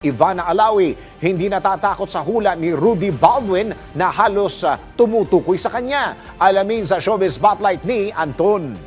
Ivana Alawi hindi natatakot sa hula ni Rudy Baldwin na halos ah, tumutukoy sa kanya. Alamin sa showbiz spotlight ni Anton.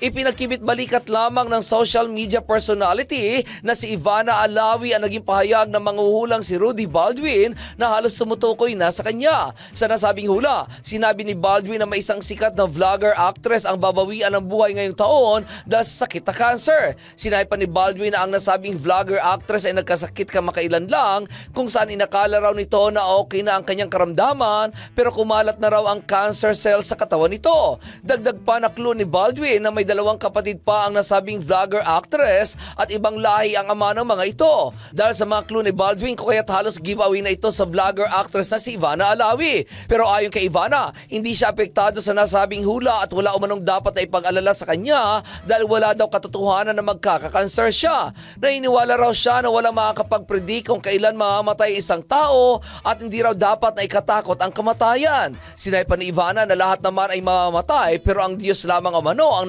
Ipinagkibit balikat lamang ng social media personality na si Ivana Alawi ang naging pahayag ng manguhulang si Rudy Baldwin na halos tumutukoy na sa kanya. Sa nasabing hula, sinabi ni Baldwin na may isang sikat na vlogger actress ang babawian ng buhay ngayong taon dahil sa sakit na cancer. Sinabi pa ni Baldwin na ang nasabing vlogger actress ay nagkasakit kamakailan lang kung saan inakala raw nito na okay na ang kanyang karamdaman pero kumalat na raw ang cancer cells sa katawan nito. Dagdag pa na clue ni Baldwin na may dalawang kapatid pa ang nasabing vlogger actress at ibang lahi ang ama ng mga ito. Dahil sa mga clue ni Baldwin ko kaya't halos giveaway na ito sa vlogger actress na si Ivana Alawi. Pero ayon kay Ivana, hindi siya apektado sa nasabing hula at wala umanong dapat na ipag-alala sa kanya dahil wala daw katotohanan na magkakakanser siya. Nainiwala raw siya na wala makakapag-predict kung kailan mamamatay ang isang tao at hindi raw dapat na ikatakot ang kamatayan. Sinay pa ni Ivana na lahat naman ay mamamatay pero ang Diyos lamang amano ang